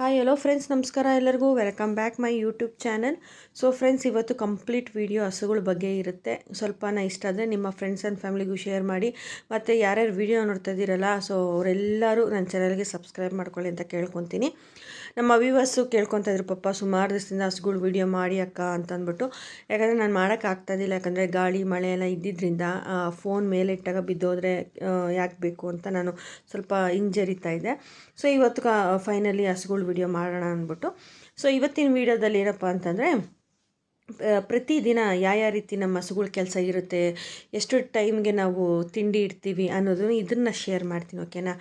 Hi hello friends ನಮಸ್ಕಾರ ಎಲ್ಲರಿಗೂ. Welcome back my YouTube channel so friends ಇವತ್ತು complete video ಹಸುಗಳ ಬಗ್ಗೆ ಇರುತ್ತೆ. ಸ್ವಲ್ಪನ ಇಷ್ಟ ಆದರೆ ನಿಮ್ಮ ಫ್ರೆಂಡ್ಸ್ ಆ್ಯಂಡ್ ಫ್ಯಾಮಿಲಿಗೂ ಶೇರ್ ಮಾಡಿ. ಮತ್ತು ಯಾರ್ಯಾರು ವಿಡಿಯೋ ನೋಡ್ತಾ ಇದ್ದೀರಲ್ಲ ಸೊ ಅವರೆಲ್ಲರೂ ನನ್ನ ಚಾನಲ್ಗೆ ಸಬ್ಸ್ಕ್ರೈಬ್ ಮಾಡ್ಕೊಳ್ಳಿ ಅಂತ ಕೇಳ್ಕೊತೀನಿ. ನಮ್ಮ ವಿವಸ್ಸು ಕೇಳ್ಕೊತಾ ಇದ್ರು, ಪಪ್ಪ, ಸುಮಾರು ದಿವಸದಿಂದ ಹಸುಗಳು ವೀಡಿಯೋ ಮಾಡಿ ಅಕ್ಕ ಅಂತ ಅಂದ್ಬಿಟ್ಟು ಯಾಕಂದರೆ ನಾನು ಮಾಡೋಕ್ಕಾಗ್ತಾಯಿದ್ದಿಲ್ಲ ಯಾಕಂದರೆ ಗಾಳಿ, ಮಳೆ ಎಲ್ಲ ಇದ್ದಿದ್ದರಿಂದ ಫೋನ್ ಮೇಲೆ ಇಟ್ಟಾಗ ಬಿದ್ದೋದ್ರೆ ಯಾಕೆ ಬೇಕು ಅಂತ ನಾನು ಸ್ವಲ್ಪ ಹಿಂಜರಿತಾ ಇದ್ದೆ. ಸೊ ಇವತ್ತು ಫೈನಲಿ ಹಸುಗಳು ವಿಡಿಯೋ ಮಾಡೋಣ ಅಂದ್ಬಿಟ್ಟು. ಸೊ ಇವತ್ತಿನ ವೀಡಿಯೋದಲ್ಲಿ ಏನಪ್ಪ ಅಂತಂದರೆ ಪ್ರತಿದಿನ ಯಾವ ರೀತಿ ನಮ್ಮ ಹಸುಗಳ ಕೆಲಸ ಇರುತ್ತೆ, ಎಷ್ಟು ಟೈಮ್ಗೆ ನಾವು ತಿಂಡಿ ಇಡ್ತೀವಿ ಅನ್ನೋದನ್ನು ಇದನ್ನು ಶೇರ್ ಮಾಡ್ತೀನಿ ಓಕೆನಾ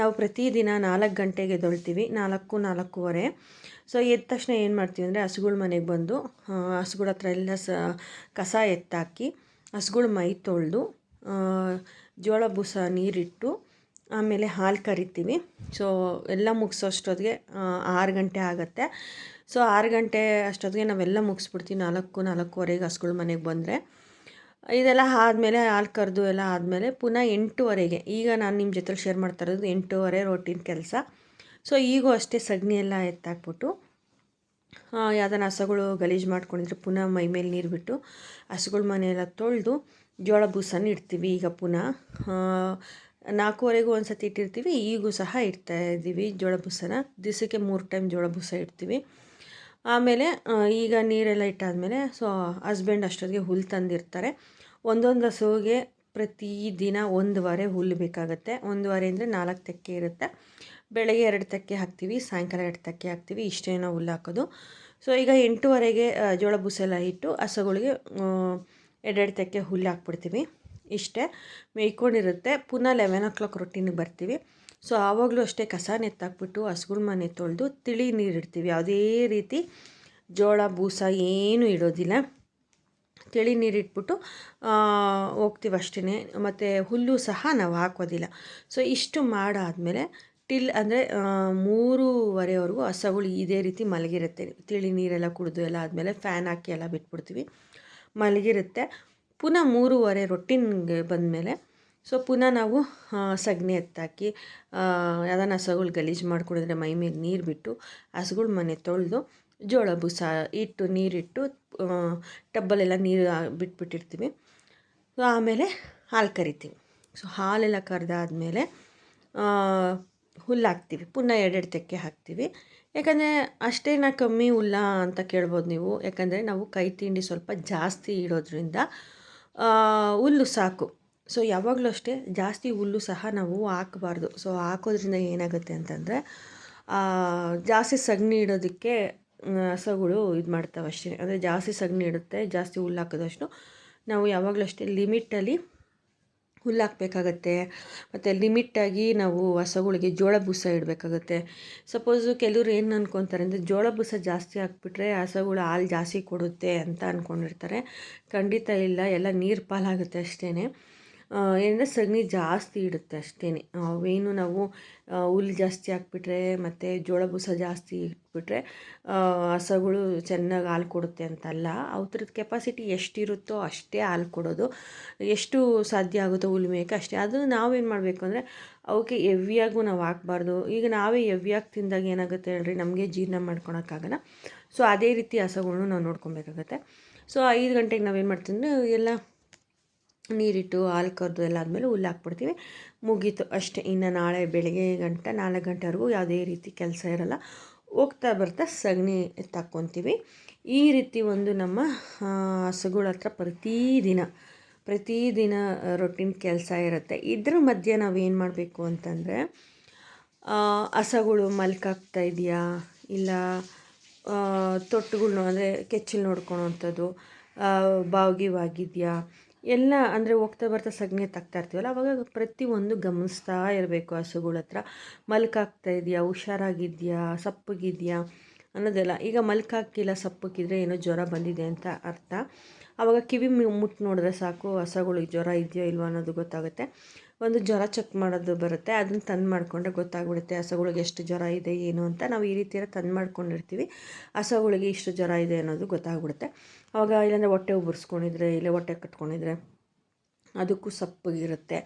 ನಾವು ಪ್ರತಿದಿನ ನಾಲ್ಕು ಗಂಟೆಗೆ ಎದ್ದೊಳ್ತೀವಿ, ನಾಲ್ಕು, ನಾಲ್ಕೂವರೆ. ಸೊ ಎದ್ದ ತಕ್ಷಣ ಏನು ಮಾಡ್ತೀವಿ ಅಂದರೆ ಹಸುಗಳ ಮನೆಗೆ ಬಂದು ಹಸುಗಳ ಹತ್ರ ಎಲ್ಲ ಸ, ಕಸ ಎತ್ತಾಕಿ ಹಸುಗಳ ಮೈ ತೊಳೆದು ಜೋಳ ಬೂಸ ನೀರಿಟ್ಟು ಆಮೇಲೆ ಹಾಲು ಕರಿತೀವಿ. ಸೊ ಎಲ್ಲ ಮುಗಿಸೋಷ್ಟೊತ್ತಿಗೆ ಆರು ಗಂಟೆ ಆಗುತ್ತೆ. ಸೊ ಆರು ಗಂಟೆ ಅಷ್ಟೊತ್ತಿಗೆ ನಾವೆಲ್ಲ ಮುಗಿಸ್ಬಿಡ್ತೀವಿ. ನಾಲ್ಕು, ನಾಲ್ಕೂವರೆಗೆ ಹಸ್ಗಳ ಮನೆಗೆ ಬಂದರೆ. ಇದೆಲ್ಲ ಆದಮೇಲೆ ಹಾಲು ಕರೆದು ಎಲ್ಲ ಆದಮೇಲೆ ಪುನಃ ಎಂಟೂವರೆಗೆ. ಈಗ ನಾನು ನಿಮ್ಮ ಜೊತೆಲಿ ಶೇರ್ ಮಾಡ್ತಾ ಇರೋದು ಎಂಟೂವರೆ ರೋಟಿನ ಕೆಲಸ. ಸೊ ಈಗೂ ಅಷ್ಟೇ ಸಗಣಿ ಎಲ್ಲ ಎತ್ತಾಕ್ಬಿಟ್ಟು ಯಾವ್ದಾನ ಹಸುಗಳು ಗಲೀಜು ಮಾಡ್ಕೊಂಡಿದ್ರೆ ಪುನಃ ಮೈ ಮೇಲೆ ನೀರು ಬಿಟ್ಟು ಹಸುಗಳ ಮನೆಯೆಲ್ಲ ತೊಳೆದು ಜೋಳ ಬೂಸನ್ನು ಇಡ್ತೀವಿ ಈಗ ಪುನಃ. ನಾಲ್ಕೂವರೆಗೂ ಒಂದು ಸತಿ ಇಟ್ಟಿರ್ತೀವಿ, ಈಗೂ ಸಹ ಇಡ್ತಾ ಇದ್ದೀವಿ ಜೋಳ ಬೂಸನ. ದಿವಸಕ್ಕೆ ಮೂರು ಟೈಮ್ ಜೋಳ ಬೂಸ ಇಡ್ತೀವಿ. ಆಮೇಲೆ ಈಗ ನೀರೆಲ್ಲ ಇಟ್ಟಾದಮೇಲೆ, ಸೊ, ಹಸ್ಬೆಂಡ್ ಅಷ್ಟೊತ್ತಿಗೆ ಹುಲ್ಲು ತಂದಿರ್ತಾರೆ. ಒಂದೊಂದು ಹಸುವಿಗೆ ಪ್ರತಿದಿನ ಒಂದು ಹುಲ್ಲು ಬೇಕಾಗುತ್ತೆ. ಒಂದು ವಾರೆ ಅಂದರೆ ನಾಲ್ಕು ತೆಕ್ಕೆ ಇರುತ್ತೆ. ಬೆಳಗ್ಗೆ ಎರಡು ತೆಕ್ಕೆ ಹಾಕ್ತೀವಿ, ಸಾಯಂಕಾಲ ಎರಡು ತೆಕ್ಕೆ ಹಾಕ್ತೀವಿ ಇಷ್ಟೇನೋ ಹುಲ್ಲು ಹಾಕೋದು. ಸೊ, ಈಗ ಎಂಟೂವರೆಗೆ ಜೋಳ ಬುಸೆಲ್ಲ ಇಟ್ಟು ಹಸುಗಳಿಗೆ ಎರಡೆರಡು ತೆಕ್ಕೆ ಹುಲ್ಲು ಹಾಕ್ಬಿಡ್ತೀವಿ. ಇಷ್ಟೇ ಮೇಯ್ಕೊಂಡಿರುತ್ತೆ. ಪುನಃ ಲೆವೆನ್ ಓ ಕ್ಲಾಕ್ ರೊಟ್ಟಿನಿಗೆ ಬರ್ತೀವಿ. ಸೊ ಆವಾಗಲೂ ಅಷ್ಟೇ ಕಸ ನೆತ್ತಾಕ್ಬಿಟ್ಟು ಹಸುಗಳ ಮನೆ ತೊಳೆದು ತಿಳಿ ನೀರು ಇಡ್ತೀವಿ. ಯಾವುದೇ ರೀತಿ ಜೋಳ, ಬೂಸ ಏನೂ ಇಡೋದಿಲ್ಲ. ತಿಳಿ ನೀರು ಇಟ್ಬಿಟ್ಟು ಹೋಗ್ತೀವಿ ಅಷ್ಟೇ ಮತ್ತು ಹುಲ್ಲು ಸಹ ನಾವು ಹಾಕೋದಿಲ್ಲ. ಸೊ ಇಷ್ಟು ಮಾಡಾದಮೇಲೆ ಟಿಲ್ ಅಂದರೆ ಮೂರುವರೆವರೆಗೂ ಹಸಗಳು ಇದೇ ರೀತಿ ಮಲಗಿರುತ್ತೆ. ತಿಳಿ ನೀರೆಲ್ಲ ಕುಡಿದು ಎಲ್ಲ ಆದಮೇಲೆ ಫ್ಯಾನ್ ಹಾಕಿ ಎಲ್ಲ ಬಿಟ್ಬಿಡ್ತೀವಿ. ಮಲಗಿರುತ್ತೆ. ಪುನಃ ಮೂರುವರೆ ರೊಟ್ಟಿನ್ಗೆ ಬಂದಮೇಲೆ ಸೊ ಪುನಃ ನಾವು ಸಗಣಿ ಎತ್ತಾಕಿ ಯಾವ್ದಾನ ಹಸುಗಳು ಗಲೀಜು ಮಾಡ್ಕೊಂಡಿದ್ರೆ ಮೈ ಮೇಲೆ ನೀರು ಬಿಟ್ಟು ಹಸುಗಳ ಮನೆ ತೊಳೆದು ಜೋಳ ಬುಸ ಇಟ್ಟು ನೀರಿಟ್ಟು ಟಬ್ಬಲೆಲ್ಲ ನೀರು ಬಿಟ್ಬಿಟ್ಟಿರ್ತೀವಿ. ಸೊ ಆಮೇಲೆ ಹಾಲು ಕರಿತೀವಿ. ಸೊ ಹಾಲೆಲ್ಲ ಕರೆದಾದ್ಮೇಲೆ ಹುಲ್ಲು ಹಾಕ್ತೀವಿ. ಪುನಃ ಎರಡೆರಡು ತೆಕ್ಕೆ ಹಾಕ್ತೀವಿ. ಯಾಕಂದರೆ ಅಷ್ಟೇನ ಕಮ್ಮಿ ಹುಲ್ಲ ಅಂತ ಕೇಳ್ಬೋದು ನೀವು. ಯಾಕಂದರೆ ನಾವು ಕೈ ತಿಂಡಿ ಸ್ವಲ್ಪ ಜಾಸ್ತಿ ಇಡೋದ್ರಿಂದ ಹುಲ್ಲು ಸಾಕು. ಸೊ ಯಾವಾಗಲೂ ಅಷ್ಟೇ ಜಾಸ್ತಿ ಹುಲ್ಲು ಸಹ ನಾವು ಹಾಕಬಾರ್ದು. ಸೊ ಹಾಕೋದ್ರಿಂದ ಏನಾಗುತ್ತೆ ಅಂತಂದರೆ ಜಾಸ್ತಿ ಸಗಣಿ ಇಡೋದಕ್ಕೆ ಹಸುಗಳು ಇದು ಮಾಡ್ತಾವೆ ಅಷ್ಟೇ. ಅಂದರೆ ಜಾಸ್ತಿ ಸಗಣಿ ಇಡುತ್ತೆ, ಜಾಸ್ತಿ ಹುಲ್ಲು ಹಾಕಿದಷ್ಟು ನಾವು ಯಾವಾಗಲೂ ಅಷ್ಟೇ ಲಿಮಿಟಲ್ಲಿ ಹುಲ್ಲು ಹಾಕಬೇಕಾಗತ್ತೆ. ಮತ್ತು ಲಿಮಿಟ್ಟಾಗಿ ನಾವು ಹಸುಗಳಿಗೆ ಜೋಳ ಬೂಸ ಇಡಬೇಕಾಗತ್ತೆ. ಸಪೋಸು ಕೆಲವರು ಏನು ಅಂದ್ಕೊತಾರೆ ಅಂದರೆ, ಜೋಳ ಬೂಸ ಜಾಸ್ತಿ ಹಾಕ್ಬಿಟ್ರೆ ಹಸುಗಳು ಹಾಲು ಜಾಸ್ತಿ ಕೊಡುತ್ತೆ ಅಂತ ಅಂದ್ಕೊಂಡಿರ್ತಾರೆ ಖಂಡಿತ ಇಲ್ಲ, ಎಲ್ಲ ನೀರು ಪಾಲಾಗುತ್ತೆ ಅಷ್ಟೇ ಏನಂದರೆ ಸಗಣಿ ಜಾಸ್ತಿ ಇಡುತ್ತೆ ಅಷ್ಟೇ ಅವೇನು ನಾವು ಹುಲ್ಲು ಜಾಸ್ತಿ ಹಾಕ್ಬಿಟ್ರೆ ಮತ್ತು ಜೋಳ ಬೂಸ ಜಾಸ್ತಿ ಇಟ್ಬಿಟ್ರೆ ಹಸುಗಳು ಚೆನ್ನಾಗಿ ಹಾಲು ಕೊಡುತ್ತೆ ಅಂತಲ್ಲ. ಅವ್ರದ್ದು ಕೆಪಾಸಿಟಿ ಎಷ್ಟಿರುತ್ತೋ ಅಷ್ಟೇ ಹಾಲು ಕೊಡೋದು. ಎಷ್ಟು ಸಾಧ್ಯ ಆಗುತ್ತೋ ಹುಲ್ಲು ಮೇಕೆ ಅಷ್ಟೇ. ಅದು ನಾವೇನು ಮಾಡಬೇಕು ಅಂದರೆ ಅವಕ್ಕೆ ಎವ್ವಿಯಾಗೂ ನಾವು ಹಾಕ್ಬಾರ್ದು. ಈಗ ನಾವೇ ಹೆವಿಯಾಗಿ ತಿಂದಾಗ ಏನಾಗುತ್ತೆ ಹೇಳ್ರಿ, ನಮಗೆ ಜೀರ್ಣ ಮಾಡ್ಕೊಳೋಕ್ಕಾಗಲ್ಲ. ಸೊ ಅದೇ ರೀತಿ ಹಸುಗಳ್ನು ನಾವು ನೋಡ್ಕೊಬೇಕಾಗತ್ತೆ. ಸೊ ಐದು ಗಂಟೆಗೆ ನಾವೇನು ಮಾಡ್ತೀವಿ ಎಲ್ಲ ನೀರಿಟ್ಟು ಹಾಲು ಕರೆದು ಎಲ್ಲ ಆದಮೇಲೆ ಹುಲ್ಲು ಹಾಕ್ಬಿಡ್ತೀವಿ. ಮುಗೀತು ಅಷ್ಟೇ. ಇನ್ನು ನಾಳೆ ಬೆಳಗ್ಗೆ ಗಂಟ ನಾಲ್ಕು ಗಂಟೆವರೆಗೂ ಯಾವುದೇ ರೀತಿ ಕೆಲಸ ಇರೋಲ್ಲ. ಹೋಗ್ತಾ ಬರ್ತಾ ಸಗಣಿ ತಕ್ಕೊತೀವಿ. ಈ ರೀತಿ ಒಂದು ನಮ್ಮ ಹಸುಗಳ ಹತ್ರ ಪ್ರತಿದಿನ ಪ್ರತಿದಿನ ರೊಟ್ಟಿನ ಕೆಲಸ ಇರುತ್ತೆ. ಇದ್ರ ಮಧ್ಯೆ ನಾವೇನು ಮಾಡಬೇಕು ಅಂತಂದರೆ ಹಸಗಳು ಮಲ್ಕಾಗ್ತಾ ಇದೆಯಾ? ಇಲ್ಲ ತೊಟ್ಟುಗಳ್ನ ಅಂದರೆ ಕೆಚ್ಚಲು ನೋಡ್ಕೊಳೋವಂಥದ್ದು ಬಾವ್ಗಿವಾಗಿದೆಯಾ ಎಲ್ಲ ಅಂದರೆ ಹೋಗ್ತಾ ಬರ್ತಾ ಸಗಣಿ ತಗ್ತಾ ಇರ್ತೀವಲ್ಲ, ಅವಾಗ ಪ್ರತಿಯೊಂದು ಗಮನಿಸ್ತಾ ಇರಬೇಕು ಹಸುಗಳ ಹತ್ರ. ಮಲ್ಕಾಗ್ತಾ ಇದೆಯಾ, ಹುಷಾರಾಗಿದೆಯಾ, ಸಪ್ಪಗಿದೆಯಾ ಅನ್ನೋದೆಲ್ಲ. ಈಗ ಮಲ್ಕಾಕಿಲ್ಲ ಸಪ್ಪಕ್ಕಿದ್ರೆ ಏನೋ ಜ್ವರ ಬಂದಿದೆ ಅಂತ ಅರ್ಥ. ಆವಾಗ ಕಿವಿ ಮುಟ್ಟು ನೋಡಿದ್ರೆ ಸಾಕು, ಹಸಗಳಿಗೆ ಜ್ವರ ಇದೆಯೋ ಇಲ್ವೋ ಅನ್ನೋದು ಗೊತ್ತಾಗುತ್ತೆ. ಒಂದು ಜ್ವರ ಚೆಕ್ ಮಾಡೋದು ಬರುತ್ತೆ, ಅದನ್ನು ತಂದು ಮಾಡಿಕೊಂಡ್ರೆ ಗೊತ್ತಾಗ್ಬಿಡುತ್ತೆ, ಹಸುಗಳಿಗೆ ಎಷ್ಟು ಜ್ವರ ಇದೆ, ಏನು ಅಂತ. ನಾವು ಈ ರೀತಿಯ ತಂದು ಮಾಡ್ಕೊಂಡಿರ್ತೀವಿ, ಹಸುಗಳಿಗೆ ಇಷ್ಟು ಜ್ವರ ಇದೆ ಅನ್ನೋದು ಗೊತ್ತಾಗ್ಬಿಡುತ್ತೆ. ಅವಾಗ ಇಲ್ಲಾಂದರೆ ಹೊಟ್ಟೆ ಉಬ್ಬರ್ಸ್ಕೊಂಡಿದ್ರೆ, ಇಲ್ಲ ಹೊಟ್ಟೆ ಕಟ್ಕೊಂಡಿದ್ರೆ ಅದಕ್ಕೂ ಸಪ್ಪಗಿರುತ್ತೆ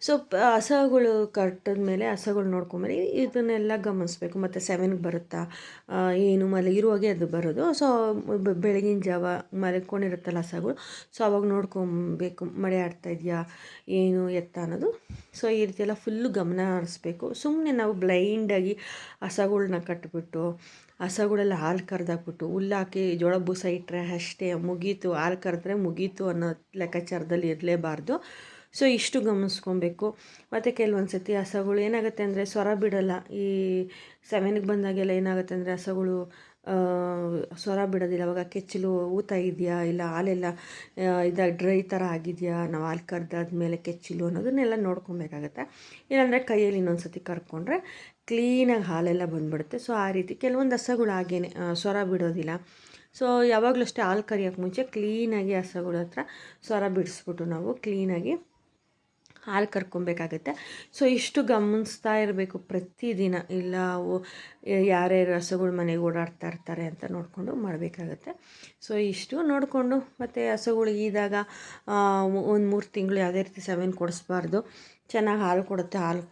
ಸೊ ಹಸಗಳು ಕಟ್ಟಿದ ಮೇಲೆ ಹಸಗಳು ನೋಡ್ಕೊಂಬರಿ ಇದನ್ನೆಲ್ಲ ಗಮನಿಸ್ಬೇಕು. ಮತ್ತು ಸೆವೆನ್ಗೆ ಬರುತ್ತಾ? ಏನು ಮಲಗಿರುವಾಗೆ ಅದು ಬರೋದು. ಸೊ ಬೆಳಗಿನ ಜಾವ ಮಲ್ಕೊಂಡಿರುತ್ತಲ್ಲ ಹಸಗಳು. ಸೊ ಅವಾಗ ನೋಡ್ಕೊಬೇಕು. ಮಳೆ ಆಡ್ತಾ ಇದೆಯಾ? ಏನು ಎತ್ತ ಅನ್ನೋದು. ಸೊ ಈ ರೀತಿ ಎಲ್ಲ ಫುಲ್ಲು ಗಮನ ಹರಿಸ್ಬೇಕು. ಸುಮ್ಮನೆ ನಾವು ಬ್ಲೈಂಡಾಗಿ ಹಸಗಳನ್ನ ಕಟ್ಬಿಟ್ಟು ಹಸಗಳೆಲ್ಲ ಹಾಲು ಕರೆದಾಕ್ಬಿಟ್ಟು ಹುಲ್ಲಾಕಿ ಜೋಳ ಬೂಸ ಇಟ್ಟರೆ ಅಷ್ಟೇ, ಮುಗೀತು, ಹಾಲು ಕರೆದ್ರೆ ಮುಗೀತು ಅನ್ನೋ ಲೆಕ್ಕಾಚಾರದಲ್ಲಿ ಇರಲೇಬಾರ್ದು. ಸೊ, ಇಷ್ಟು ಗಮನಿಸ್ಕೊಬೇಕು. ಮತ್ತು ಕೆಲವೊಂದು ಸತಿ ಹಸಗಳು ಏನಾಗುತ್ತೆ ಅಂದರೆ ಸ್ವರ ಬಿಡಲ್ಲ. ಈ ಸೆವೆನ್ಗೆ ಬಂದಾಗೆಲ್ಲ ಏನಾಗುತ್ತೆ ಅಂದರೆ ಹಸಗಳು ಸ್ವರ ಬಿಡೋದಿಲ್ಲ. ಅವಾಗ ಕೆಚ್ಚಲು ಊತ ಇದೆಯಾ? ಇಲ್ಲ ಹಾಲೆಲ್ಲ ಇದು ಡ್ರೈ ಥರ ಆಗಿದೆಯಾ? ನಾವು ಹಾಲು ಕರೆದಾದ್ಮೇಲೆ ಕೆಚ್ಚಲು ಅನ್ನೋದನ್ನೆಲ್ಲ ನೋಡ್ಕೊಬೇಕಾಗತ್ತೆ. ಇಲ್ಲಾಂದರೆ ಕೈಯಲ್ಲಿ ಇನ್ನೊಂದು ಸತಿ ಕರ್ಕೊಂಡ್ರೆ ಕ್ಲೀನಾಗಿ ಹಾಲೆಲ್ಲ ಬಂದ್ಬಿಡುತ್ತೆ. ಸೊ, ಆ ರೀತಿ ಕೆಲವೊಂದು ಹಸಗಳು ಹಾಗೇನೆ ಸ್ವರ ಬಿಡೋದಿಲ್ಲ. ಸೊ, ಯಾವಾಗಲೂ ಅಷ್ಟೇ ಹಾಲು ಕರಿಯೋಕ್ಕೆ ಮುಂಚೆ ಕ್ಲೀನಾಗಿ ಹಸಗಳ ಹತ್ರ ಸ್ವರ ಬಿಡಿಸ್ಬಿಟ್ಟು ನಾವು ಕ್ಲೀನಾಗಿ ಹಾಲು ಕರ್ಕೊಬೇಕಾಗುತ್ತೆ. ಸೊ ಇಷ್ಟು ಗಮನಿಸ್ತಾ ಇರಬೇಕು ಪ್ರತಿದಿನ. ಇಲ್ಲ ಯಾರ್ಯಾರು ಹಸುಗಳ ಮನೆಗೆ ಓಡಾಡ್ತಾ ಇರ್ತಾರೆ ಅಂತ ನೋಡಿಕೊಂಡು ಮಾಡಬೇಕಾಗತ್ತೆ. ಸೊ ಇಷ್ಟು ನೋಡಿಕೊಂಡು ಮತ್ತು ಹಸುಗಳಿಗೆ ಇದ್ದಾಗ ಒಂದು ಮೂರು ತಿಂಗಳು ಯಾವುದೇ ರೀತಿ ಸೆವೆನ್ ಕೊಡಿಸ್ಬಾರ್ದು. ಚೆನ್ನಾಗಿ ಹಾಲು ಕೊಡುತ್ತೆ. ಹಾಲು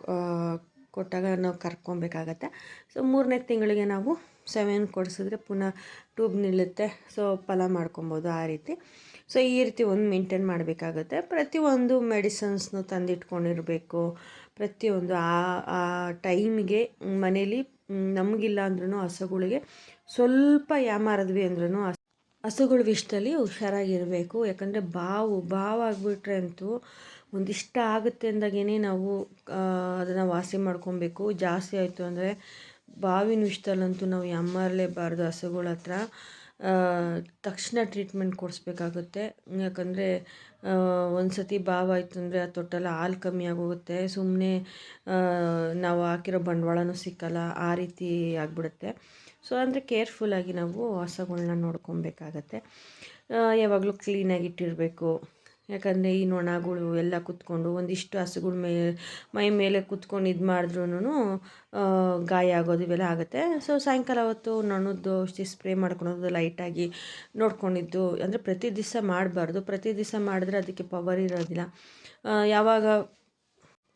ಕೊಟ್ಟಾಗ ನಾವು ಕರ್ಕೊಬೇಕಾಗತ್ತೆ. ಸೊ ಮೂರನೇ ತಿಂಗಳಿಗೆ ನಾವು ಸೆವೆನ್ ಕೊಡಿಸಿದ್ರೆ ಪುನಃ ಟ್ಯೂಬ್ ನಿಲ್ಲುತ್ತೆ. ಸೊ ಫಲ ಮಾಡ್ಕೊಬೋದು ಆ ರೀತಿ. ಸೊ ಈ ರೀತಿ ಒಂದು ಮೇಂಟೈನ್ ಮಾಡಬೇಕಾಗುತ್ತೆ. ಪ್ರತಿಯೊಂದು ಮೆಡಿಸನ್ಸ್ನು ತಂದಿಟ್ಕೊಂಡಿರಬೇಕು. ಪ್ರತಿಯೊಂದು ಆ ಆ ಟೈಮಿಗೆ ಮನೇಲಿ ನಮಗಿಲ್ಲ ಅಂದ್ರೂ ಹಸುಗಳಿಗೆ ಸ್ವಲ್ಪ ಯಾಮಾರದ್ವಿ ಅಂದ್ರೂ ಹಸುಗಳ ವಿಷಯದಲ್ಲಿ ಹುಷಾರಾಗಿರಬೇಕು. ಯಾಕಂದರೆ ಬಾವು ಬಾವು ಆಗಿಬಿಟ್ರೆ ಅಂತೂ ಒಂದಿಷ್ಟ ಆಗುತ್ತೆ ಅಂದಾಗೇ ನಾವು ಅದನ್ನು ವಾಸಿ ಮಾಡ್ಕೊಬೇಕು. ಜಾಸ್ತಿ ಆಯಿತು ಅಂದರೆ ಬಾವಿನ ವಿಷಯದಲ್ಲಂತೂ ನಾವು ಯಾಮಾರಲೇಬಾರ್ದು ಹಸುಗಳ ಹತ್ರ ತಕ್ಷಣ ಟ್ರೀಟ್ಮೆಂಟ್ ಕೊಡಿಸ್ಬೇಕಾಗುತ್ತೆ. ಯಾಕಂದರೆ ಒಂದು ಸತಿ ಬಾವಾಯಿತು ಅಂದರೆ ಆ ತೊಟ್ಟೆಲ್ಲ ಹಾಲು ಕಮ್ಮಿ ಆಗೋಗುತ್ತೆ. ಸುಮ್ಮನೆ ನಾವು ಹಾಕಿರೋ ಬಂಡವಾಳನೂ ಸಿಕ್ಕಲ್ಲ, ಆ ರೀತಿ ಆಗಿಬಿಡುತ್ತೆ. ಸೊ ಅಂದರೆ ಕೇರ್ಫುಲ್ಲಾಗಿ ನಾವು ಹಸುಗಳ್ನ ನೋಡ್ಕೊಬೇಕಾಗತ್ತೆ. ಯಾವಾಗಲೂ ಕ್ಲೀನಾಗಿ ಇಟ್ಟಿರಬೇಕು. ಯಾಕಂದರೆ ಈ ನೊಣಗಳು ಎಲ್ಲ ಕುತ್ಕೊಂಡು ಒಂದಿಷ್ಟು ಹಸುಗಳ ಮೇಲೆ ಮೈ ಮೇಲೆ ಕುತ್ಕೊಂಡು ಇದು ಮಾಡಿದ್ರೂ ಗಾಯ ಆಗೋದು ಇವೆಲ್ಲ ಆಗುತ್ತೆ. ಸೊ ಸಾಯಂಕಾಲ ಹೊತ್ತು ನೊಣದ್ದು ಔಷಧಿ ಸ್ಪ್ರೇ ಮಾಡ್ಕೊಳೋದು ಲೈಟಾಗಿ ನೋಡ್ಕೊಂಡಿದ್ದು, ಅಂದರೆ ಪ್ರತಿ ದಿವಸ ಮಾಡಬಾರ್ದು. ಪ್ರತಿ ದಿವಸ ಮಾಡಿದ್ರೆ ಅದಕ್ಕೆ ಪವರ್ ಇರೋದಿಲ್ಲ. ಯಾವಾಗ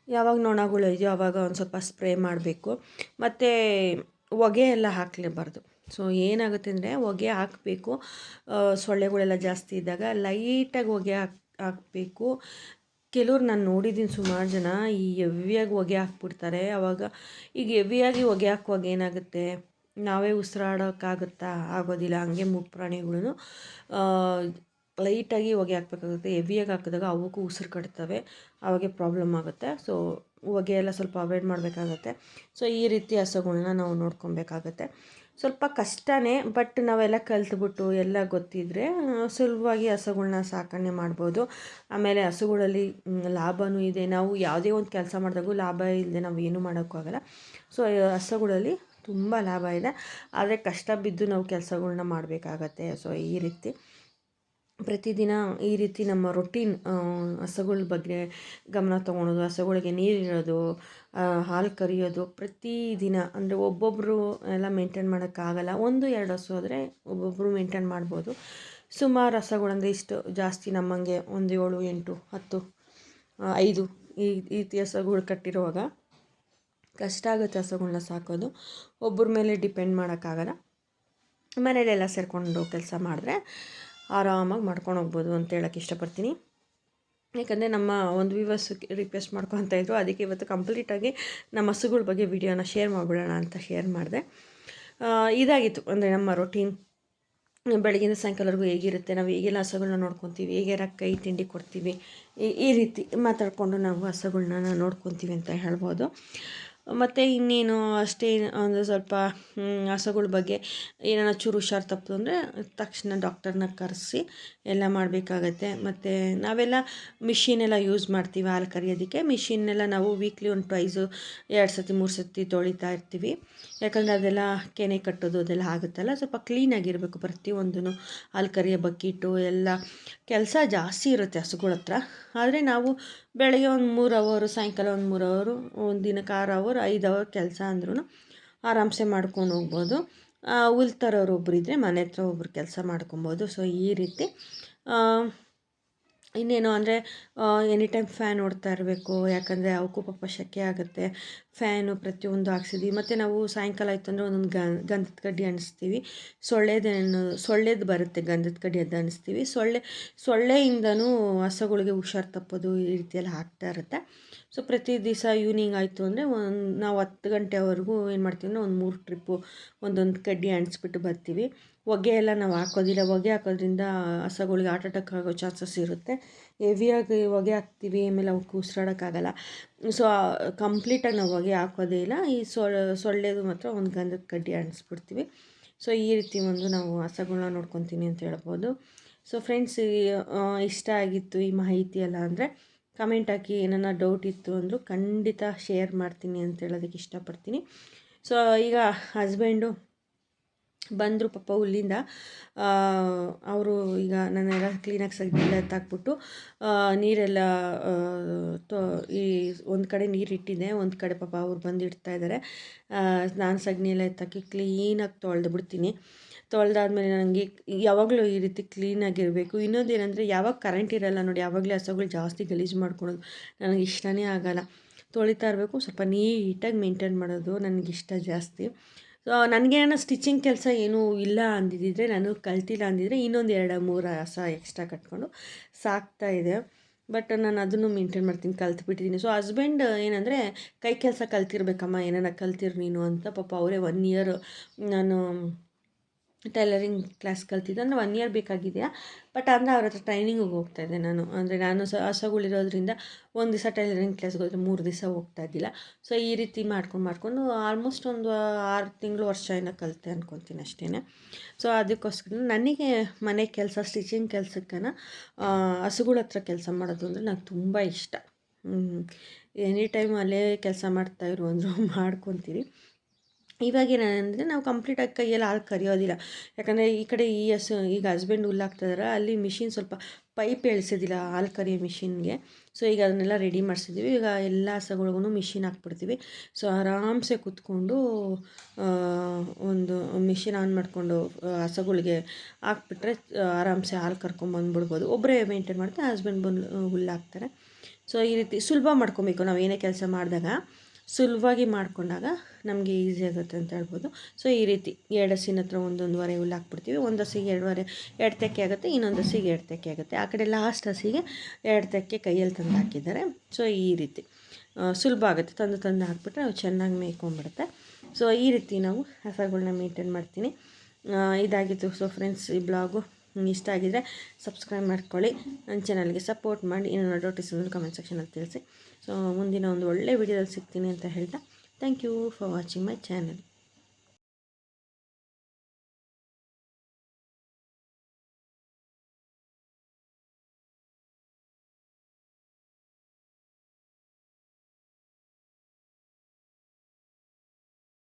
ಯಾವಾಗ ನೊಣಗಳು ಇದೆಯೋ ಆವಾಗ ಒಂದು ಸ್ವಲ್ಪ ಸ್ಪ್ರೇ ಮಾಡಬೇಕು. ಮತ್ತು ಹೊಗೆ ಎಲ್ಲ ಹಾಕಲೇಬಾರ್ದು. ಸೊ ಏನಾಗುತ್ತೆ ಅಂದರೆ ಹೊಗೆ ಹಾಕಬೇಕು. ಸೊಳ್ಳೆಗಳೆಲ್ಲ ಜಾಸ್ತಿ ಇದ್ದಾಗ ಲೈಟಾಗಿ ಹೊಗೆ ಹಾಕ್ ಹಾಕಬೇಕು. ಕೆಲವ್ರು ನಾನು ನೋಡಿದ್ದೀನಿ ಸುಮಾರು ಜನ, ಈ ಹೆವಿಯಾಗಿ ಹೊಗೆ ಹಾಕ್ಬಿಡ್ತಾರೆ. ಆವಾಗ ಈಗ ಹೆವಿಯಾಗಿ ಹೊಗೆ ಹಾಕುವಾಗ ಏನಾಗುತ್ತೆ? ನಾವೇ ಉಸಿರಾಡೋಕ್ಕಾಗುತ್ತಾ? ಆಗೋದಿಲ್ಲ. ಹಂಗೆ ಮೂಕ್ ಪ್ರಾಣಿಗಳು ಲೈಟಾಗಿ ಹೊಗೆ ಹಾಕ್ಬೇಕಾಗುತ್ತೆ. ಹೆವಿಯಾಗಿ ಹಾಕಿದಾಗ ಅವಕ್ಕೂ ಉಸಿರು ಕಟ್ತವೆ. ಅವಾಗೆ ಪ್ರಾಬ್ಲಮ್ ಆಗುತ್ತೆ. ಸೊ ಹೊಗೆ ಎಲ್ಲ ಸ್ವಲ್ಪ ಅವಾಯ್ಡ್ ಮಾಡಬೇಕಾಗತ್ತೆ. ಸೊ, ಈ ರೀತಿ ಹಸುಗಳನ್ನ ನಾವು ನೋಡ್ಕೊಬೇಕಾಗತ್ತೆ. ಸ್ವಲ್ಪ ಕಷ್ಟನೇ, ಬಟ್ ನಾವೆಲ್ಲ ಕಲ್ತ್ಬಿಟ್ಟು ಎಲ್ಲ ಗೊತ್ತಿದ್ದರೆ ಸುಲಭವಾಗಿ ಹಸುಗಳ್ನ ಸಾಕಣೆ ಮಾಡ್ಬೋದು. ಆಮೇಲೆ ಹಸುಗಳಲ್ಲಿ ಲಾಭವೂ ಇದೆ. ನಾವು ಯಾವುದೇ ಒಂದು ಕೆಲಸ ಮಾಡಿದಾಗೂ ಲಾಭ ಇಲ್ಲದೆ ನಾವು ಏನೂ ಮಾಡೋಕ್ಕಾಗಲ್ಲ ಸೊ ಹಸುಗಳಲ್ಲಿ ತುಂಬ ಲಾಭ ಇದೆ. ಆದರೆ ಕಷ್ಟ ಬಿದ್ದು ನಾವು ಕೆಲಸಗಳ್ನ ಮಾಡಬೇಕಾಗತ್ತೆ. ಸೊ, ಈ ರೀತಿ. ಪ್ರತಿದಿನ ಈ ರೀತಿ ನಮ್ಮ ರೊಟೀನ್ ಹಸುಗಳ ಬಗ್ಗೆ ಗಮನ ತೊಗೊಳೋದು ಹಸುಗಳಿಗೆ ನೀರಿಡೋದು ಹಾಲು ಕರಿಯೋದು ಪ್ರತಿದಿನ. ಅಂದರೆ ಒಬ್ಬೊಬ್ಬರು ಎಲ್ಲ ಮೇಂಟೈನ್ ಮಾಡೋಕ್ಕಾಗಲ್ಲ. ಒಂದು, ಎರಡು ಹಸು ಆದರೆ ಒಬ್ಬೊಬ್ಬರು ಮೇಂಟೈನ್ ಮಾಡ್ಬೋದು. ಸುಮಾರು ಹಸುಗಳಂದರೆ ಇಷ್ಟು ಜಾಸ್ತಿ ನಮ್ಮಂಗೆ ಒಂದು ಏಳು, ಎಂಟು, ಹತ್ತು ಐದು ಈ ರೀತಿ ಹಸುಗಳು ಕಟ್ಟಿರುವಾಗ ಕಷ್ಟ ಆಗುತ್ತೆ ಹಸುಗಳನ್ನ ಸಾಕೋದು. ಒಬ್ಬರ ಮೇಲೆ ಡಿಪೆಂಡ್ ಮಾಡೋಕ್ಕಾಗಲ್ಲ. ಮನೇಲೆಲ್ಲ ಸೇರಿಕೊಂಡು ಕೆಲಸ ಮಾಡಿದ್ರೆ ಆರಾಮಾಗಿ ಮಾಡ್ಕೊಂಡು ಹೋಗ್ಬೋದು ಅಂತ ಹೇಳಕ್ಕೆ ಇಷ್ಟಪಡ್ತೀನಿ. ಯಾಕಂದರೆ ನಮ್ಮ ಒಂದು ವಿವರ್ಸ್ ರಿಕ್ವೆಸ್ಟ್ ಮಾಡ್ಕೊತ ಇದ್ರು. ಅದಕ್ಕೆ ಇವತ್ತು ಕಂಪ್ಲೀಟಾಗಿ ನಮ್ಮ ಹಸುಗಳ ಬಗ್ಗೆ ವಿಡಿಯೋನ ಶೇರ್ ಮಾಡಿಬಿಡೋಣ ಅಂತ ಶೇರ್ ಮಾಡಿದೆ. ಇದಾಗಿತ್ತು. ಅಂದರೆ ನಮ್ಮ ರೊಟೀನ್ ಬೆಳಗಿನ ಸಾಯಂಕಾಲವರೆಗೂ ಹೇಗಿರುತ್ತೆ, ನಾವು ಹೇಗೆಲ್ಲ ಹಸುಗಳನ್ನ ನೋಡ್ಕೊತೀವಿ ಹೇಗೆಲ್ಲ ಕೈ ತಿಂಡಿ ಕೊಡ್ತೀವಿ, ಈ ಈ ರೀತಿ ಮಾತಾಡಿಕೊಂಡು ನಾವು ಹಸುಗಳನ್ನ ನೋಡ್ಕೊತೀವಿ ಅಂತ ಹೇಳ್ಬೋದು. ಮತ್ತು ಇನ್ನೇನು ಅಷ್ಟೇ, ಅಂದರೆ ಸ್ವಲ್ಪ ಹಸುಗಳ ಬಗ್ಗೆ ಏನಾರ ಚೂರು ಹುಷಾರು ತಪ್ಪು ಅಂದರೆ ತಕ್ಷಣ ಡಾಕ್ಟರ್ನ ಕರೆಸಿ ಎಲ್ಲ ಮಾಡಬೇಕಾಗತ್ತೆ. ಮತ್ತು ನಾವೆಲ್ಲ ಮಿಷಿನೆಲ್ಲ ಯೂಸ್ ಮಾಡ್ತೀವಿ ಹಾಲು ಕರೆಯೋದಕ್ಕೆ. ಮಿಷಿನ್ನೆಲ್ಲ ನಾವು ವೀಕ್ಲಿ ಒಂದು ಟ್ವೈಸು, ಎರಡು ಸತಿ ಮೂರು ಸತಿ ತೊಳಿತಾ ಇರ್ತೀವಿ. ಯಾಕಂದರೆ ಅದೆಲ್ಲ ಕೆನೆ ಕಟ್ಟೋದು ಅದೆಲ್ಲ ಆಗುತ್ತಲ್ಲ. ಸ್ವಲ್ಪ ಕ್ಲೀನಾಗಿರಬೇಕು ಪ್ರತಿಯೊಂದೂ ಹಾಲು ಕರಿಯೋ ಬಕೀಟು ಎಲ್ಲ ಕೆಲಸ ಜಾಸ್ತಿ ಇರುತ್ತೆ ಹಸುಗಳ ಹತ್ರ ಆದರೆ ನಾವು ಬೆಳಗ್ಗೆ ಒಂದು ಮೂರು ಅವರು ಸಾಯಂಕಾಲ ಒಂದು ಮೂರು ಅವರು ಒಂದು ದಿನಕ್ಕೆ ಆರು ಅವರ್ ಐದು ಅವರ್ ಕೆಲಸ ಅಂದ್ರೂ ಆರಾಮ್ಸೆ ಮಾಡ್ಕೊಂಡು ಹೋಗ್ಬೋದು. ಹುಲ್ ತರೋರು ಒಬ್ರು ಇದ್ದರೆ ಮನೆ ಹತ್ರ ಒಬ್ಬರು ಕೆಲಸ ಮಾಡ್ಕೊಬೋದು. ಸೊ ಈ ರೀತಿ ಇನ್ನೇನು ಅಂದರೆ ಎನಿ ಟೈಮ್ ಫ್ಯಾನ್ ಓಡ್ತಾ ಇರಬೇಕು. ಯಾಕಂದರೆ ಅವಕ್ಕೂ ಪಾಪ ಶೆಕೆ ಆಗುತ್ತೆ. ಫ್ಯಾನು ಪ್ರತಿಯೊಂದು ಹಾಕ್ಸಿದ್ವಿ. ಮತ್ತು ನಾವು ಸಾಯಂಕಾಲ ಆಯಿತು ಅಂದರೆ ಒಂದೊಂದು ಗಂಧದ ಕಡ್ಡಿ ಅಣಿಸ್ತೀವಿ ಸೊಳ್ಳೆದೇನು, ಸೊಳ್ಳೆದು ಬರುತ್ತೆ, ಗಂಧದ ಕಡ್ಡಿ ಅದು ಅಣಿಸ್ತೀವಿ ಸೊಳ್ಳೆ, ಸೊಳ್ಳೆಯಿಂದನೂ ಹಸುಗಳಿಗೆ ಹುಷಾರು ತಪ್ಪೋದು ಈ ರೀತಿಯಲ್ಲಿ ಆಗ್ತಾ ಇರುತ್ತೆ. ಸೊ ಪ್ರತಿ ದಿವಸ ಈವ್ನಿಂಗ್ ಆಯಿತು ಅಂದರೆ ಒಂದು, ನಾವು ಹತ್ತು ಗಂಟೆವರೆಗೂ ಏನು ಮಾಡ್ತೀವಿ ಅಂದರೆ ಒಂದು ಮೂರು ಟ್ರಿಪ್ಪು ಒಂದೊಂದು ಕಡ್ಡಿ ಅಣಿಸ್ಬಿಟ್ಟು ಬರ್ತೀವಿ. ಹೊಗೆ ಎಲ್ಲ ನಾವು ಹಾಕೋದಿಲ್ಲ. ಹೊಗೆ ಹಾಕೋದ್ರಿಂದ ಹಸಗಳಿಗೆ ಹಾರ್ಟ್ ಅಟ್ಯಾಕ್ ಆಗೋ ಚಾನ್ಸಸ್ ಇರುತ್ತೆ. ಹೆವಿಯಾಗಿ ಹೊಗೆ ಹಾಕ್ತೀವಿ, ಆಮೇಲೆ ಅವಕ್ಕೆ ಉಸಿರಾಡೋಕ್ಕಾಗಲ್ಲ ಸೊ ಕಂಪ್ಲೀಟಾಗಿ ನಾವು ಹೊಗೆ ಹಾಕೋದೇ ಇಲ್ಲ. ಈ ಸೊಳ್ಳೆದು ಮಾತ್ರ ಒಂದು ಗಂಧದ ಕಡ್ಡಿ ಅಣಿಸ್ಬಿಡ್ತೀವಿ ಸೊ ಈ ರೀತಿ ಒಂದು ನಾವು ಹಸಗಳನ್ನ ನೋಡ್ಕೊತೀನಿ ಅಂತ ಹೇಳ್ಬೋದು. ಸೊ ಫ್ರೆಂಡ್ಸ್ ಇಷ್ಟ ಆಗಿತ್ತು ಈ ಮಾಹಿತಿ ಎಲ್ಲ ಅಂದರೆ ಕಮೆಂಟ್ ಹಾಕಿ ಏನನ್ನ ಡೌಟ್ ಇತ್ತು ಅಂದರೂ ಖಂಡಿತ ಶೇರ್ ಮಾಡ್ತೀನಿ ಅಂತ ಹೇಳೋದಕ್ಕೆ ಇಷ್ಟಪಡ್ತೀನಿ. ಸೊ ಈಗ ಹಸ್ಬೆಂಡು ಬಂದರು ಪಾಪ ಹುಲ್ಲಿಂದ ಅವರು ಈಗ ನಾನೆಲ್ಲ ಕ್ಲೀನಾಗಿ ಸಗ್ನೆಲ್ಲ ಎತ್ತಾಕ್ಬಿಟ್ಟು ನೀರೆಲ್ಲ ತೊ, ಈ ಒಂದು ಕಡೆ ನೀರು ಇಟ್ಟಿದ್ದೆ, ಒಂದು ಕಡೆ ಪಾಪ ಅವ್ರು ಬಂದು ಇಡ್ತಾ ಇದ್ದಾರೆ ನಾನು ಸಗಣಿ ಎಲ್ಲ ಎತ್ತಾಕಿ ಕ್ಲೀನಾಗಿ ತೊಳೆದು ಬಿಡ್ತೀನಿ. ತೊಳೆದಾದ್ಮೇಲೆ ನನಗೆ ಯಾವಾಗಲೂ ಈ ರೀತಿ ಕ್ಲೀನಾಗಿರಬೇಕು ಇನ್ನೊಂದು ಏನಂದರೆ ಯಾವಾಗ ಕರೆಂಟ್ ಇರಲ್ಲ ನೋಡಿ, ಯಾವಾಗಲೇ ಹಸುಗಳು ಜಾಸ್ತಿ ಗಲೀಜು ಮಾಡ್ಕೊಳೋದು ನನಗೆ ಇಷ್ಟನೇ ಆಗಲ್ಲ. ತೊಳಿತಾ ಇರಬೇಕು, ಸ್ವಲ್ಪ ನೀಟಾಗಿ ಮೇಂಟೈನ್ ಮಾಡೋದು ನನಗಿಷ್ಟ ಜಾಸ್ತಿ. ಸೊ ನನಗೇನೋ ಸ್ಟಿಚಿಂಗ್ ಕೆಲಸ ಏನೂ ಇಲ್ಲ ಅಂದಿದ್ದರೆ ನಾನು ಕಲ್ತಿಲ್ಲ ಅಂದಿದ್ರೆ ಇನ್ನೊಂದು ಎರಡು, ಮೂರು ಹಸ ಎಕ್ಸ್ಟ್ರಾ ಕಟ್ಕೊಂಡು ಸಾಕ್ತಾ ಇದೆ ಬಟ್ ನಾನು ಅದನ್ನು ಮೇಂಟೈನ್ ಮಾಡ್ತೀನಿ ಕಲ್ತ್ಬಿಟ್ಟಿದ್ದೀನಿ ಸೊ ಹಸ್ಬೆಂಡ್ ಏನಂದರೆ, ಕೈ ಕೆಲಸ ಕಲ್ತಿರ್ಬೇಕಮ್ಮ, ಏನಾರ ಕಲ್ತಿರು ನೀನು ಅಂತ ಪಾಪ ಅವರೇ ಒನ್ ಇಯರ್ ನಾನು ಟೈಲರಿಂಗ್ ಕ್ಲಾಸ್ ಕಲ್ತಿದ್ದು. ಅಂದರೆ ಒನ್ ಇಯರ್ ಬೇಕಾಗಿದೆಯಾ? ಬಟ್ ಅಂದರೆ ಅವ್ರ ಹತ್ರ ಟ್ರೈನಿಂಗಿಗೆ ಹೋಗ್ತಾ ಇದ್ದೆ ನಾನು. ಅಂದರೆ ನಾನು ಸಹ ಹಸಗಳಿರೋದ್ರಿಂದ ಒಂದು ದಿವಸ ಟೈಲರಿಂಗ್ ಕ್ಲಾಸ್ಗೆ ಹೋದರೆ ಮೂರು ದಿವಸ ಹೋಗ್ತಾ ಇದ್ದಿಲ್ಲ. ಸೊ ಈ ರೀತಿ ಮಾಡ್ಕೊಂಡು ಮಾಡ್ಕೊಂಡು ಆಲ್ಮೋಸ್ಟ್ ಒಂದು ಆರು ತಿಂಗಳು ವರ್ಷ ಏನೋ ಕಲಿತೆ ಅಂದ್ಕೊತೀನಿ ಅಷ್ಟೇ ಸೊ ಅದಕ್ಕೋಸ್ಕರ ನನಗೆ ಮನೆ ಕೆಲಸ ಸ್ಟಿಚಿಂಗ್ ಕೆಲಸಕ್ಕನ ಹಸುಗಳ ಹತ್ರ ಕೆಲಸ ಮಾಡೋದು ಅಂದರೆ ನಂಗೆ ತುಂಬ ಇಷ್ಟ. ಎನಿ ಟೈಮ್ ಅಲ್ಲೇ ಕೆಲಸ ಮಾಡ್ತಾಯಿರು ಅಂದರು ಮಾಡ್ಕೊತೀರಿ ಇವಾಗ ಏನಂದರೆ ನಾವು ಕಂಪ್ಲೀಟಾಗಿ ಕೈಯಲ್ಲಿ ಹಾಲು ಕರಿಯೋದಿಲ್ಲ. ಯಾಕಂದರೆ ಈ ಕಡೆ ಈ ಹಸು, ಈಗ ಹಸ್ಬೆಂಡ್ ಹುಲ್ಲಾಕ್ತಿದಾರೆ ಅಲ್ಲಿ ಮಿಷಿನ್ ಸ್ವಲ್ಪ ಪೈಪ್ ಎಳ್ಸೋದಿಲ್ಲ, ಹಾಲು ಕರಿಯೋ ಮಿಷಿನ್ಗೆ ಸೊ ಈಗ ಅದನ್ನೆಲ್ಲ ರೆಡಿ ಮಾಡಿಸಿದ್ವಿ. ಈಗ ಎಲ್ಲ ಹಸುಗಳಿಗೂ ಮಿಷಿನ್ ಹಾಕ್ಬಿಡ್ತೀವಿ. ಸೊ ಆರಾಮ್ಸೆ ಕೂತ್ಕೊಂಡು ಒಂದು ಮಿಷಿನ್ ಆನ್ ಮಾಡಿಕೊಂಡು ಹಸುಗಳಿಗೆ ಹಾಕ್ಬಿಟ್ರೆ ಆರಾಮ್ಸೆ ಹಾಲು ಕರ್ಕೊಂಬಂದ್ಬಿಡ್ಬೋದು ಒಬ್ಬರೇ ಮೇಂಟೈನ್ ಮಾಡ್ತಾರೆ ಹಸ್ಬೆಂಡ್ ಬಂದು ಹುಲ್ಲಾಕ್ತಾರೆ ಸೊ ಈ ರೀತಿ ಸುಲಭ ಮಾಡ್ಕೊಬೇಕು. ನಾವು ಏನೇ ಕೆಲಸ ಮಾಡಿದಾಗ ಸುಲಭವಾಗಿ ಮಾಡಿಕೊಂಡಾಗ ನಮಗೆ ಈಸಿ ಆಗುತ್ತೆ ಅಂತ ಹೇಳ್ಬೋದು. ಸೊ ಈ ರೀತಿ ಎರಡು ಹಸಿನ ಹತ್ರ ಒಂದೊಂದುವರೆ ಹುಲ್ಲು ಹಾಕ್ಬಿಡ್ತೀವಿ. ಒಂದು ಹಸಿಗೆ ಎರಡುವರೆ ಎರಡು ತೆಕ್ಕೆ ಆಗುತ್ತೆ, ಇನ್ನೊಂದು ಹಸಿಗೆ ಎರಡು ತೆಕ್ಕೆ ಆಗುತ್ತೆ. ಆ ಕಡೆ ಲಾಸ್ಟ್ ಹಸಿಗೆ ಎರಡು ತೆಕ್ಕೆ ಕೈಯಲ್ಲಿ ತಂದು ಹಾಕಿದ್ದಾರೆ. ಸೊ ಈ ರೀತಿ ಸುಲಭ ಆಗುತ್ತೆ. ತಂದು ತಂದು ಹಾಕ್ಬಿಟ್ರೆ ಅವು ಚೆನ್ನಾಗಿ ಮೇಯ್ಕೊಂಡ್ಬಿಡುತ್ತೆ. ಸೊ ಈ ರೀತಿ ನಾವು ಹಸಗಳನ್ನ ಮೇಂಟೈನ್ ಮಾಡ್ತೀನಿ. ಇದಾಗಿತ್ತು. ಸೊ ಫ್ರೆಂಡ್ಸ್ ಈ ಬ್ಲಾಗು ಇಷ್ಟ ಆಗಿದ್ದರೆ ಸಬ್ಸ್ಕ್ರೈಬ್ ಮಾಡ್ಕೊಳ್ಳಿ. ನನ್ನ ಚಾನಲ್ಗೆ ಸಪೋರ್ಟ್ ಮಾಡಿ. ಇನ್ನೂ ನೋಟಿಸ್ ಕಮೆಂಟ್ ಸೆಕ್ಷನಲ್ಲಿ ತಿಳಿಸಿ. ಸೊ ಮುಂದಿನ ಒಂದು ಒಳ್ಳೆ ವಿಡಿಯೋದಲ್ಲಿ ಸಿಗ್ತೀನಿ ಅಂತ ಹೇಳ್ತಾ thank you for watching my channel